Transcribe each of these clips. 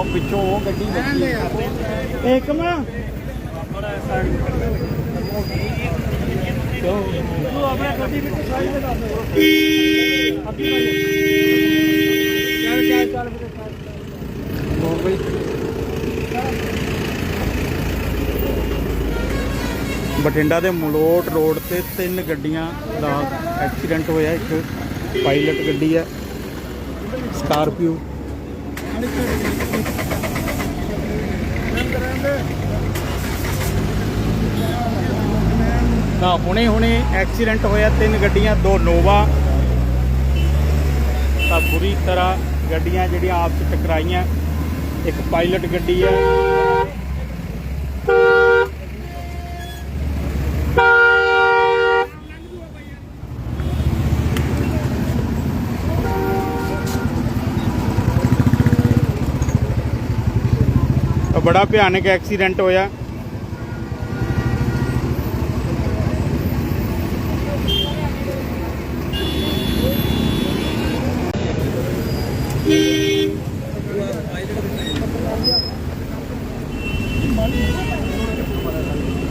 ਉਹ ਪਿੱਛੋਂ ਉਹ ਗੱਡੀ ਵੱਜੀ ਇੱਕ ਮਾ। ਤੂੰ ਆਪਣੇ ਗੱਡੀ ਵਿੱਚ ਸਾਈਡ ਤੇ ਦੱਸ ਚੱਲ ਚੱਲ ਚੱਲ ਵੀਰੇ ਹੋ ਗਈ ਬਠਿੰਡਾ ਦੇ ਮਲੋਟ ਰੋਡ ਤੇ ਤਿੰਨ ਗੱਡੀਆਂ ਦਾ ਐਕਸੀਡੈਂਟ ਹੋਇਆ। ਇੱਕ ਪਾਇਲਟ ਗੱਡੀ ਹੈ ਸਕਾਰਪੀਓ। ਤਾਂ ਹੁਣੇ ਹੁਣੇ ਐਕਸੀਡੈਂਟ ਹੋਇਆ, ਤਿੰਨ ਗੱਡੀਆਂ, ਦੋ ਨੋਵਾ। ਤਾਂ ਬੁਰੀ ਤਰ੍ਹਾਂ ਗੱਡੀਆਂ ਜਿਹੜੀਆਂ ਆਪਸ 'ਚ ਟਕਰਾਈਆਂ। ਇੱਕ ਪਾਇਲਟ ਗੱਡੀ ਹੈ। ਬੜਾ ਭਿਆਨਕ ਐਕਸੀਡੈਂਟ ਹੋਇਆ।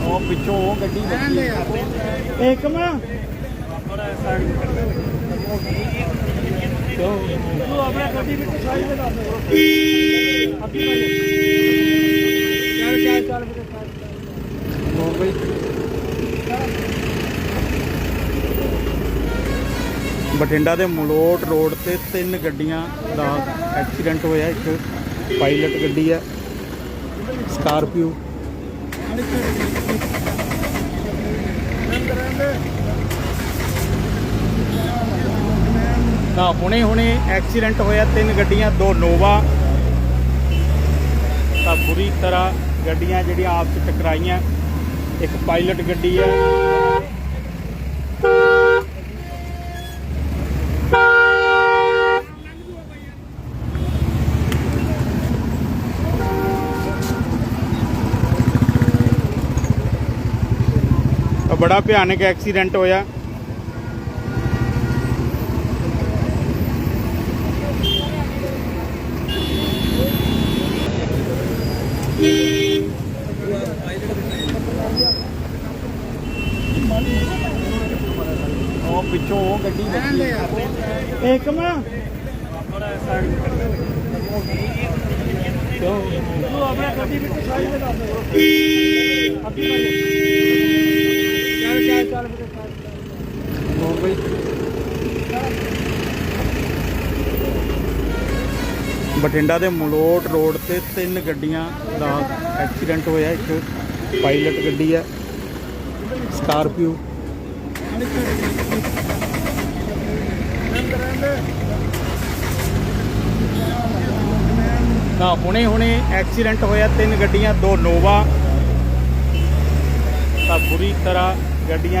ਉਹ ਪਿੱਛੋਂ ਉਹ ਗੱਡੀ ਵੱਜੀ ਇੱਕ ਮਾ ਤੂੰ ਆਪਣੇ ਗੱਡੀ ਵਿੱਚ ਸਾਈਡ ਤੇ ਦੱਸ। ਚੱਲ ਚੱਲ ਚੱਲ ਵੀਰੇ ਹੋ ਗਈ। ਬਠਿੰਡਾ ਦੇ ਮਲੋਟ ਰੋਡ ਤੇ ਤਿੰਨ ਗੱਡੀਆਂ ਦਾ ਐਕਸੀਡੈਂਟ ਹੋਇਆ। ਇੱਕ ਪਾਇਲਟ ਗੱਡੀ ਹੈ। ਸਕਾਰਪੀਓ। ਤਾਂ ਹੁਣੇ ਹੁਣੇ ਐਕਸੀਡੈਂਟ ਹੋਇਆ, ਤਿੰਨ ਗੱਡੀਆਂ, ਦੋ ਨੋਵਾ। ਤਾਂ ਬੁਰੀ ਤਰ੍ਹਾਂ ਗੱਡੀਆਂ ਜਿਹੜੀਆਂ ਆਪਸ 'ਚ ਟਕਰਾਈਆਂ। ਇੱਕ ਪਾਇਲਟ ਗੱਡੀ ਹੈ ਤਾਂ ਬੜਾ ਭਿਆਨਕ ਐਕਸੀਡੈਂਟ ਹੋਇਆ ਉਹ ਪਿੱਛੋਂ ਉਹ ਗੱਡੀ ਵੱਜੀ ਇੱਕ ਮਾ ਤੂੰ ਆਪਣੇ ਗੱਡੀ ਵਿੱਚ ਸਾਈਡ ਤੇ ਦੱਸ ਚੱਲ ਚੱਲ ਚੱਲ ਵੀਰੇ ਹੋ ਗਈ ਬਠਿੰਡਾ ਦੇ ਮਲੋਟ ਰੋਡ ਤੇ ਤਿੰਨ ਗੱਡੀਆਂ ਦਾ ਐਕਸੀਡੈਂਟ ਹੋਇਆ। ਇੱਕ ਪਾਇਲਟ ਗੱਡੀ ਹੈ ਸਕਾਰਪੀਓ। ਤਾਂ ਹੁਣੇ ਹੁਣੇ ਐਕਸੀਡੈਂਟ ਹੋਇਆ, ਤਿੰਨ ਗੱਡੀਆਂ, ਦੋ ਨੋਵਾ। ਤਾਂ ਬੁਰੀ ਤਰ੍ਹਾਂ ਗੱਡੀਆਂ